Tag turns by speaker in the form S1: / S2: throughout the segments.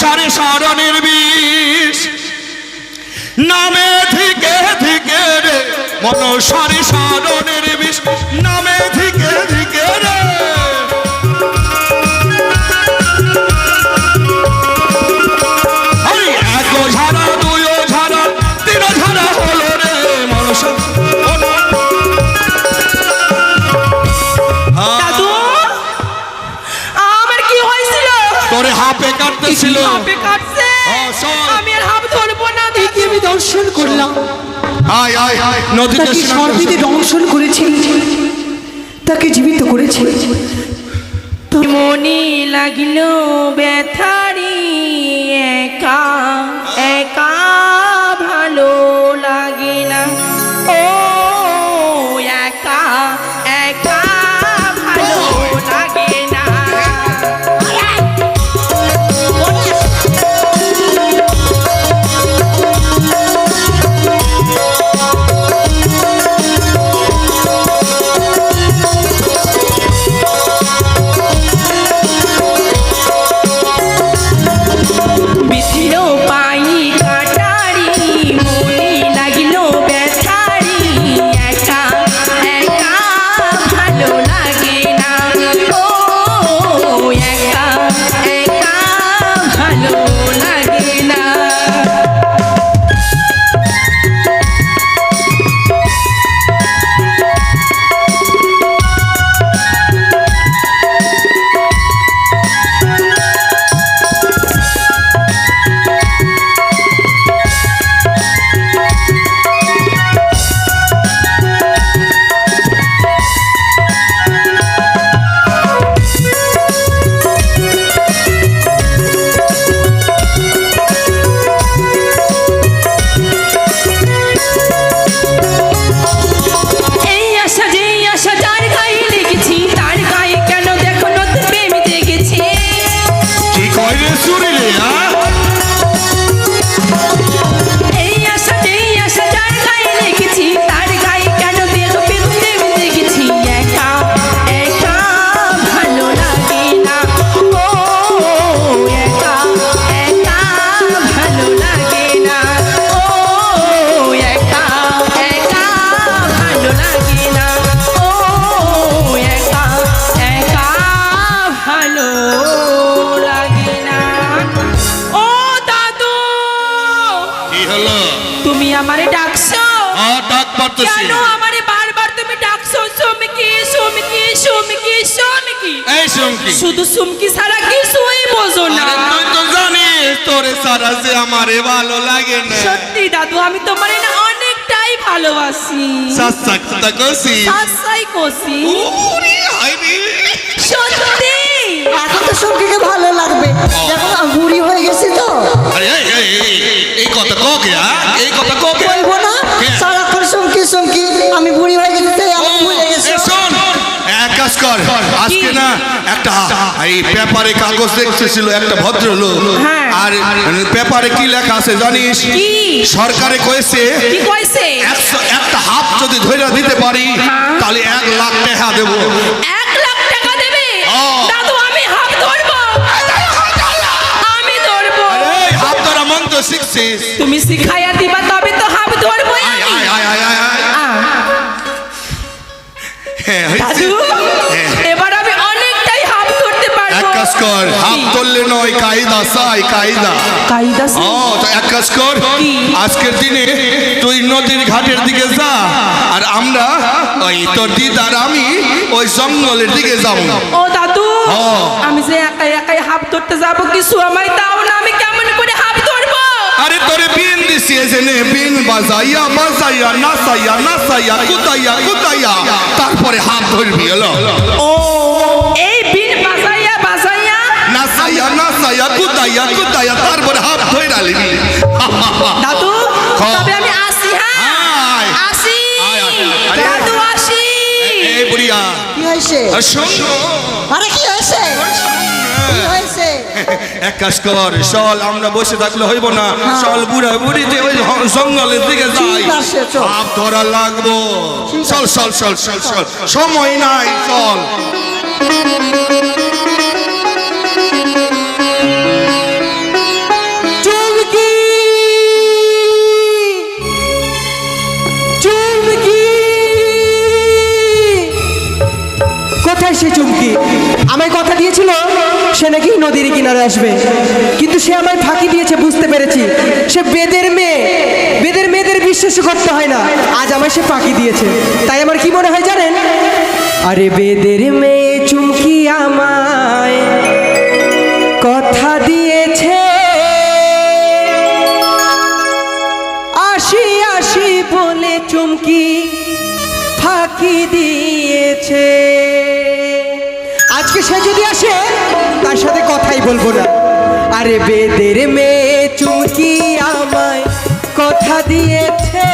S1: মনসারে স্মরণের বিষ। নামে থেকে থেকে রে মনসারে স্মরণের হাফে কাটতেছিল
S2: হাফে কাটছে আমি আর হাফ ধরবো না
S3: দেখি আমি দর্শন করলাম?
S1: আয় আয় আয়। নদীতে স্নান
S3: সর্বিতে
S1: দর্শন
S3: দংশন করেছে তাকে জীবিত করেছি।
S2: মনে লাগিল ব্যথারি তুমি আমারে ডাকছো?
S1: আ ডাক পারতেছি।
S2: কেন আমারে বারবার তুমি ডাকছো? সুমকি সুমকি সুমকি সুমকি
S1: এই সঙ্গী
S2: শুধু সুমকি ছাড়া কিছুই বোঝো না।
S1: আরে তুই তো জানিস তোরে সারা যে আমারে ভালো লাগে না।
S2: সত্যি দাদু আমি তোমারে না অনেকটাই ভালোবাসি।
S1: সাসা কথা কইছি।
S2: আশাই কষি
S1: ওরে হাই রে।
S2: সত্যি।
S3: এখন তো সঙ্গীকে ভালো লাগবে। যখন বলব না? সারাক্ষণ সঙ্গী সঙ্গী আমি বুড়ি হয়ে গেছি আমি ভুলে গেছি।
S1: এক কাজ কর আজকে না একটা এই পেপারে কাগজ দেখতেছিল একটা ভদ্রলোক।
S2: হ্যাঁ।
S1: আর পেপারে কি লেখা আছে জানিস? সরকারে কয়েছে
S2: কি কইছে
S1: একশো একটা হাত যদি ধরে দিতে পারি তাহলে এক লাখ টাকা দেবো।
S2: এক লাখ টাকা দেবে? দাদু আমি হাত ধরবো। আমি ধরবো।
S1: এই ধরা মন্ত্র শিখছিস।
S2: তুমি শিখাইয়া দিবা ধরবো
S1: হ্যাঁ।
S2: দাদু
S1: হ্যাঁ।
S2: এবার আমি অনেকটাই হাত ধরতে
S1: এক কাজ কর হাত ধরলে নয় কায়দা সাই কায়দা।
S2: কাইদা
S1: ও তো এক কাজ কর আজকের দিনে তুই নদীর ঘাটের দিকে যা আর আমরা ওই তোর দিদার আমি ওই জঙ্গলের দিকে যাব।
S2: ও দাদু আমি যে একাই একাই হাত ধরতে যাব কিছু আমায় দাও না আমি কেমন করে ধরবো
S1: আরে তোরে বিন দিছি এজেনে বিন বাজাইয়া বাজাইয়া নাচাইয়া নাচাইয়া কুদাইয়া কুদাইয়া তারপরে হাত ধরবি হলো।
S2: ও এই বিন বাজাইয়া বাজাইয়া।
S1: নাচাইয়া নাচাইয়া কুদাইয়া কুদাইয়া তারপরে হাত ধইরা লিবি।
S2: দাদু তবে আমি আসি হ্যাঁ। আসি। দাদু আসি।
S1: এই বুড়িয়া।
S3: কি হয়েছে
S1: আর শোন এক কাজ কর চল আমরা বসে থাকলে হইব না। হ্যাঁ। চল বুড়া বুড়িতে ওই জঙ্গলের দিকে যাই। ভাব ধরা লাগবো। চল চল চল চল চল। সময় নাই চল। কোথায় সে চুমকি?
S4: চলে আসবে। কিন্তু সে আমায় ফাঁকি দিয়েছে, বুঝতে পেরেছি। সে বেদের মেয়ে। বেদের মেয়েদের বিশ্বাস করতে হয় না। আজ আমায় সে ফাঁকি দিয়েছে। তাই আমার কি মনে হয় জানেন? আরে বেদের মেয়ে চুমকি আমায় কথা দিয়েছে। আসি আসি বলে চুমকি ফাঁকি দিয়েছে। আজকে সে যদি আসে, তার সাথে কথাই বলব না। আরে বেদের মেয়ে চুমকি আমায় কথা দিয়েছে।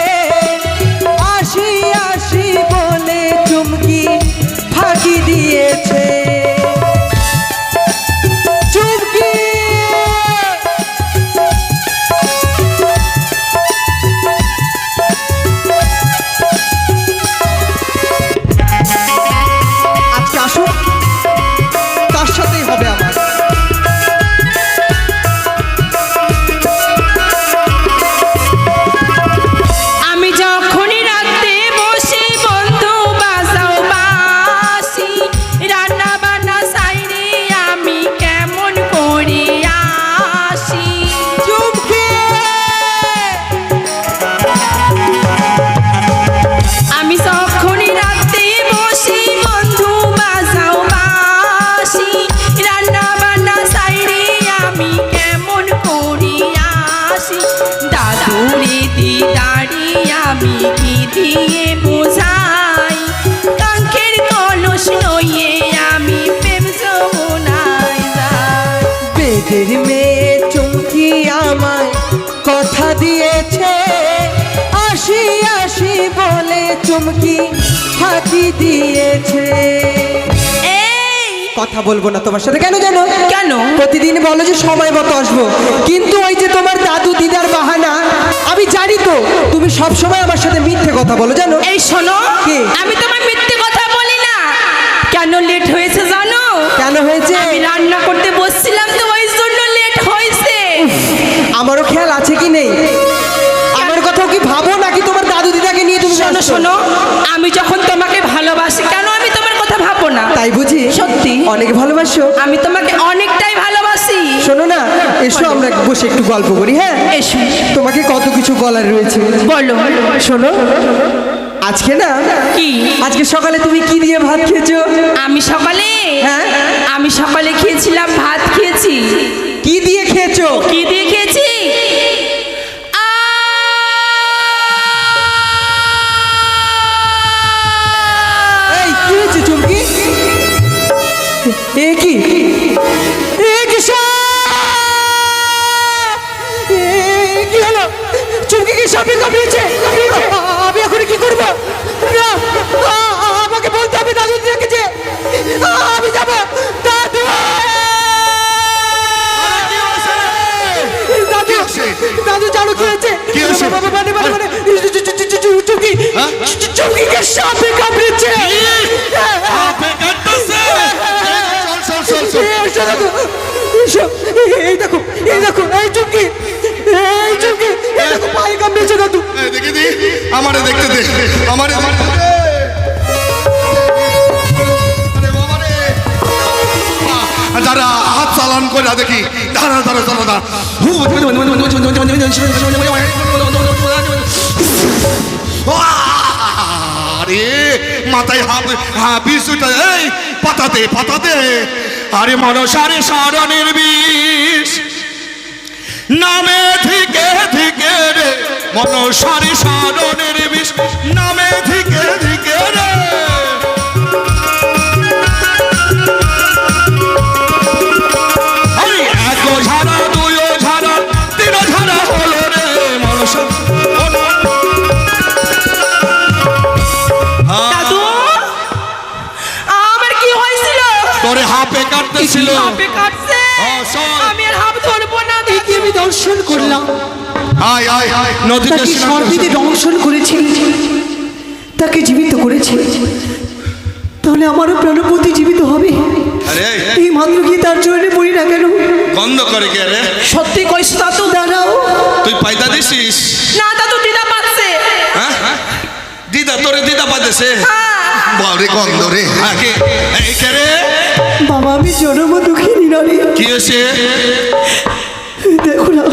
S2: কি দিয়ে বোঝাই কাঙ্ক্ষের কলস নইয়ে আমি প্রেম যমুনায় যাই।
S4: বেদের মেয়ে চুমকি আমায় কথা দিয়েছে আসি আসি বলে চুমকি ফাঁকি দিয়েছে। কথা বলব না তোমার সাথে কেন জানো?
S2: কেন?
S4: প্রতিদিন বলো যে সময় মতো আসব কিন্তু তুমি সব সময় আমার সাথে মিথ্যে কথা বলো জানো?
S2: এই শোনো
S4: কি?
S2: আমি তোমার মিথ্যে কথা বলি না। কেন লেট হয়েছে জানো?
S4: কেন হয়েছে?
S2: আমি রান্না করতে বসছিলাম তো ওই জন্য লেট হয়েছে।
S4: আমারও খেয়াল আছে কি নেই? আমার কথাও কি ভাবো নাকি তোমার দাদু দিদাকে নিয়ে তুমি
S2: শোনো শোনো আমি যখন তোমাকে ভালোবাসি কেন আমি তোমার কথা ভাবো না?
S4: তাই বুঝি?
S2: সত্যি।
S4: অনেক ভালোবাসো।
S2: আমি তোমাকে অনেকটাই ভালোবাসি।
S4: শোনো না এসো আমরা বসে একটু গল্প করি হ্যাঁ?
S2: এসো
S4: তোমাকে কত কিছু বলার রয়েছে?
S2: বলো।
S4: শোনো আজকে না
S2: কি?
S4: আজকে সকালে তুমি কি দিয়ে ভাত খেয়েছো?
S2: আমি সকালে?
S4: হ্যাঁ?
S2: আমি সকালে খেয়েছিলাম ভাত খেয়েছি।
S4: কি দিয়ে খেয়েছো?
S2: কি দিয়ে খেয়েছি?
S4: চুমকি
S1: হ্যাঁ?
S4: চু- চুমকিকে সাপে কামড়েছে
S1: আপে কাটতেছে চল চল চল চল
S4: এসো দাদু, এসো। এই দেখো এই দেখো এই চুমকি এই চুমকি এই দেখো পায়ে কামড়েছে দাদু
S1: এই দি আমারে দেখতে দে আমারে দেখতে দে আরে বাবা রে আ, দাঁড়া হাত চালান করে দেখি দাঁড়া দাঁড়া দাঁড়া দাঁড়া আরে, মাথায় হাত হ্যাঁ বিষটা এই, পাতাতে পাতাতে। আরে মনসারে সারণের বিষ নামে থেকে থেকে রে মনসারে সারণের বিষ নামে থেকে তোরে হাপে কাটতেছিল
S2: হাপে কাটছে
S1: হ্যাঁ।
S2: আমি আর হাত ধরবো না।
S3: কি আমি দর্শন করলাম।
S1: আয় আয় আয়। নদীতে
S3: সর্বিতে
S1: করছে।
S3: দংশন করেছি। তাকে জীবিত করেছি। তাহলে আমারও প্রাণপতি জীবিত হবে।
S1: আরে।
S3: এই মাত্র কি তার চরণে পড়ি না কেন?
S1: গন্ধ করে কে রে?
S2: সত্যি কইস তো
S3: দাঁড়াও।
S1: তুই পাইতা দিছিস?
S2: না তো দিদা পাচ্ছে।
S1: হ্যাঁ দিদা তোরে দিদা পাইতেছে
S2: হ্যাঁ।
S1: বারে গন্ধ রে। হ্যাঁ কে? এই কে রে?
S3: বাবা আমি জনম দুঃখিনী নারী
S1: কি হয়েছে?
S3: দেখো না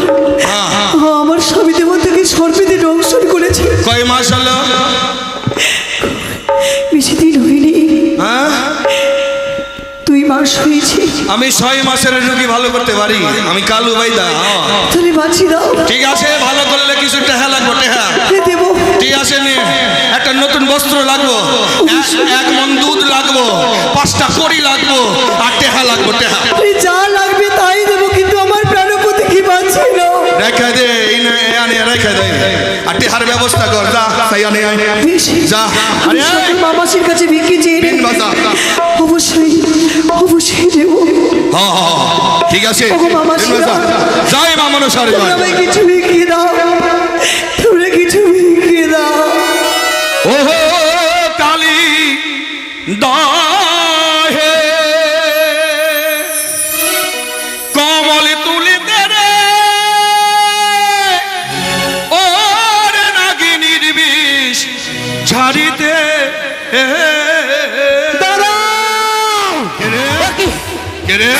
S3: আমার স্বামী দেবন থেকে সর্বেতে দংশন করেছে।
S1: কয় মাস হলো?
S3: মাস হয়েছে
S1: আমি ছয় মাসের রুগী ভালো করতে পারি। আমি কালু বাইদা
S3: তাহলে বাঁচি দাও।
S1: ঠিক আছে ভালো করলে কিছু টেহা লাগবো টেহা। ঠিক আছে নে একটা নতুন বস্ত্র লাগবো। এক- মন দুধ লাগবো। পাঁচটা কড়ি লাগবো। আর টেহা লাগবো টেহা।
S3: যা লাগবে তাই দেবো কিন্তু আমার প্রাণপতি কি বাঁচছে না?
S1: রেখে দে নে রেখে দে। আর টেহার ব্যবস্থা কর যা আয়।
S3: বেশ।
S1: যা। আরে
S3: মামাসির কাছে
S1: বিন বাজা।
S3: অবশ্যই। অবশ্যই দেব
S1: হ্যাঁ হ্যাঁ হ্যাঁ, ঠিক আছে। যাই মামানো সারে
S3: তোমরা
S1: যাই
S3: কিছু ভিক্ষে দাও। তোমরা কিছু ভিক্ষে দাও।
S1: ওহো কালী দহে কে রে?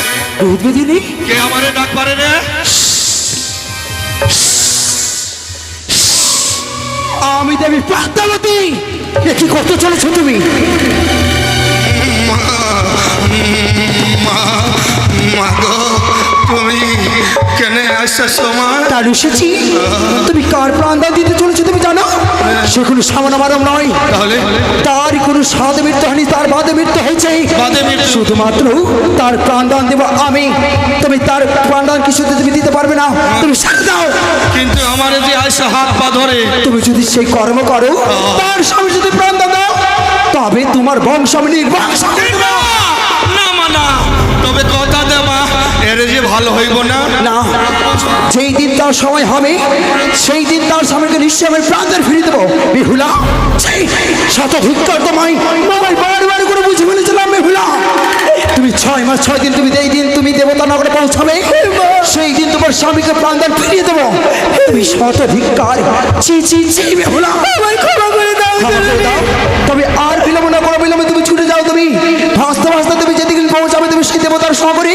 S1: কে আমারে ডাক পারে রে?
S5: আমি দেবী প্রান্তাবতী এ কি করতে চলেছো তুমি?
S1: মা গো তুমি কেন আসছো সময়
S5: তার এসেছি তুমি কার প্রাণদান দিতে চলেছো তুমি জানো? সে কোনো সামান্য মানব নয়
S1: তাহলে
S5: তার কোনো সাদে মৃত্যু হয়নি তার বাদে মৃত্যু হয়েছে শুধুমাত্র তার প্রাণদান দেব আমি তুমি তার প্রাণদান কিছুতে তুমি দিতে পারবে না তুমি সাথে দাও
S1: কিন্তু আমার যে আয়সা হাত পা ধরে
S5: তুমি যদি সেই কর্ম করো তার স্বামী যদি প্রাণদান দাও তবে তোমার বংশ আমি দেব।
S1: না, মানা তবে কথা দেবা যে ভালো হইব না?
S5: না। যেই দিন তার সময় হবে সেই দিন তার স্বামীকে নিশ্চয়ই আমি প্রাণদান ফিরিয়ে দেবো। বিহুলা সেই শত ধিক্কার তোমায় বাবার বারবার করে বুঝে ফেলেছিলাম বিহুলা তুমি ছয় মাস ছয় দিন তুমি এই দিন তুমি দেবতা নগরে পৌঁছাবে সেই দিন তোমার স্বামীকে প্রাণদান ফিরিয়ে দেবো। তুমি শত ধিক্কার চি চি চি বিহুলা তবে আর বিলম্ব না করো বিলম্বে তুমি ছুটে যাও তুমি। ভাসতে ভাসতে তুমি যেদিন পৌঁছাবে তুমি সেই দেবতার সহকরে।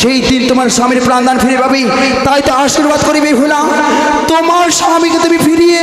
S5: সেই দিন তোমার স্বামীর প্রাণদান ফিরে পাবে। তাই তো আশীর্বাদ করিবে বেহুলা তোমার স্বামীকে তুমি ফিরিয়ে